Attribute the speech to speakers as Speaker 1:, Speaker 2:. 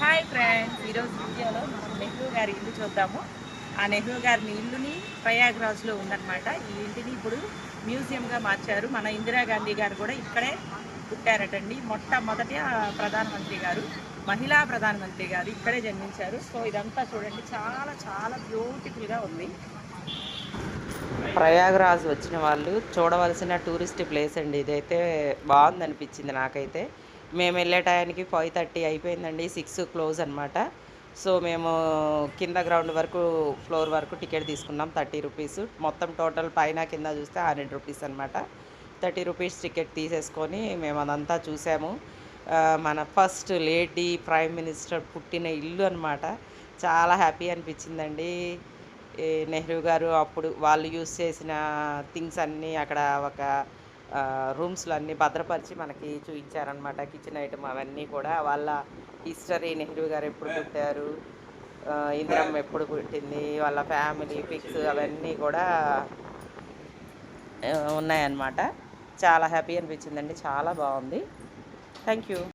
Speaker 1: Hi friends ఈరోజు వీడియోలో మనం నెహ్రూ గారి ఇల్లు చూద్దాము. ఆ నెహ్రూ గారి ఇల్లుని ప్రయాగ్రాజ్లో ఉందన్నమాట. ఈ ఇంటిని ఇప్పుడు మ్యూజియంగా మార్చారు. మన ఇందిరాగాంధీ గారు కూడా ఇక్కడే పుట్టారటండి. మొట్టమొదటి ప్రధానమంత్రి గారు మహిళా ప్రధానమంత్రి గారు ఇక్కడే జన్మించారు. సో ఇదంతా చూడండి చాలా చాలా బ్యూటిఫుల్గా ఉంది.
Speaker 2: ప్రయాగ్రాజ్ వచ్చిన వాళ్ళు చూడవలసిన టూరిస్ట్ ప్లేస్ అండి. ఇదైతే బాగుంది అనిపించింది నాకైతే. మేము వెళ్ళే టయానికి ఫైవ్ థర్టీ అయిపోయిందండి సిక్స్ క్లోజ్ అనమాట సో మేము కింద గ్రౌండ్ వరకు ఫ్లోర్ వరకు టికెట్ తీసుకున్నాం థర్టీ రూపీస్. మొత్తం టోటల్ పైన కింద చూస్తే హండ్రెడ్ రూపీస్ అనమాట థర్టీ రూపీస్ టికెట్ తీసేసుకొని మేము అదంతా చూసాము. మన ఫస్ట్ లేడీ ప్రైమ్ మినిస్టర్ పుట్టిన ఇల్లు అనమాట చాలా హ్యాపీ అనిపించిందండి. నెహ్రూ గారు అప్పుడు వాళ్ళు యూస్ చేసిన థింగ్స్ అన్నీ అక్కడ ఒక రూమ్స్లో అన్నీ భద్రపరిచి మనకి చూపించారనమాట కిచెన్ ఐటమ్ అవన్నీ కూడా. వాళ్ళ హిస్టరీ నెహ్రూ గారు ఎప్పుడు పుట్టారు? ఆ, ఇందిరమ్మ ఎప్పుడు పుట్టింది? వాళ్ళ ఫ్యామిలీ పిక్స్ అవన్నీ కూడా ఉన్నాయన్నమాట. చాలా హ్యాపీ అనిపించిందండి. చాలా బాగుంది. Thank you